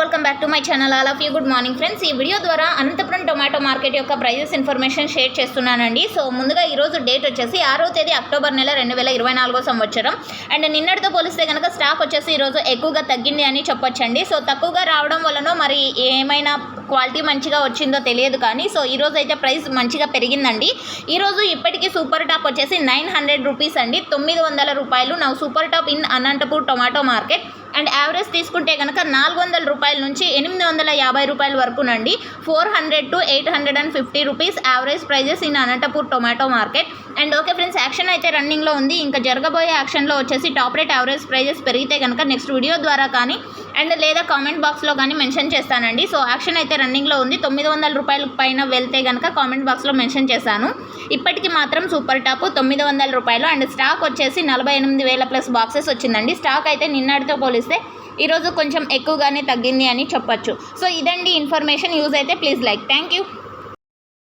Welcome back to my channel all of you good morning friends ఈ video ద్వారా Anantapuram tomato market యొక్క prices information share చేస్తున్నానండి. So ముందుగా ఈరోజు డేట్ వచ్చేసి ఆరో తేదీ అక్టోబర్ నెల రెండు వేల ఇరవై నాలుగో సంవత్సరం. అండ్ నిన్నటితో పోలిస్తే కనుక స్టాక్ వచ్చేసి ఈరోజు ఎక్కువగా తగ్గింది అని చెప్పొచ్చండి. సో తక్కువగా రావడం వలన మరి ఏమైనా క్వాలిటీ మంచిగా వచ్చిందో తెలియదు కానీ సో ఈరోజు అయితే ప్రైస్ మంచిగా పెరిగిందండి. ఈరోజు ఇప్పటికీ సూపర్ టాప్ వచ్చేసి నైన్ హండ్రెడ్ రూపీస్ అండి. తొమ్మిది వందల రూపాయలు. నా super top in Anantapur tomato market and average తీసుకుంటే కనుక నాలుగు వందల రూపాయల నుంచి ఎనిమిది వందల యాభై రూపాయల వరకునండి four hundred to eight hundred and fifty rupees average prices in Anantapur tomato market. And okay friends action అయితే రన్నింగ్లో ఉంది. ఇంకా జరగబోయే యాక్షన్లో వచ్చేసి టాప్ రేట్ యావరేజ్ ప్రైజెస్ పెరిగితే కనుక నెక్స్ట్ వీడియో ద్వారా కానీ అండ్ లేదా కామెంట్ బాక్స్లో కానీ మెన్షన్ చేస్తానండి. సో యాక్షన్ అయితే రన్నింగ్లో ఉంది. తొమ్మిది వందల రూపాయల పైన వెళ్తే కనుక కామెంట్ బాక్స్లో మెన్షన్ చేశాను. ఇప్పటికి మాత్రం సూపర్ టాప్ తొమ్మిది వందల రూపాయలు అండ్ స్టాక్ వచ్చేసి నలభై ఎనిమిది వేల ప్లస్ బాక్సెస్ వచ్చిందండి. స్టాక్ అయితే నిన్నటితో పోలిస్తే ఈరోజు కొంచెం ఎక్కువగానే తగ్గింది అని చెప్పొచ్చు. సో ఇదండి ఇన్ఫర్మేషన్. యూజ్ అయితే ప్లీజ్ లైక్. Thank you.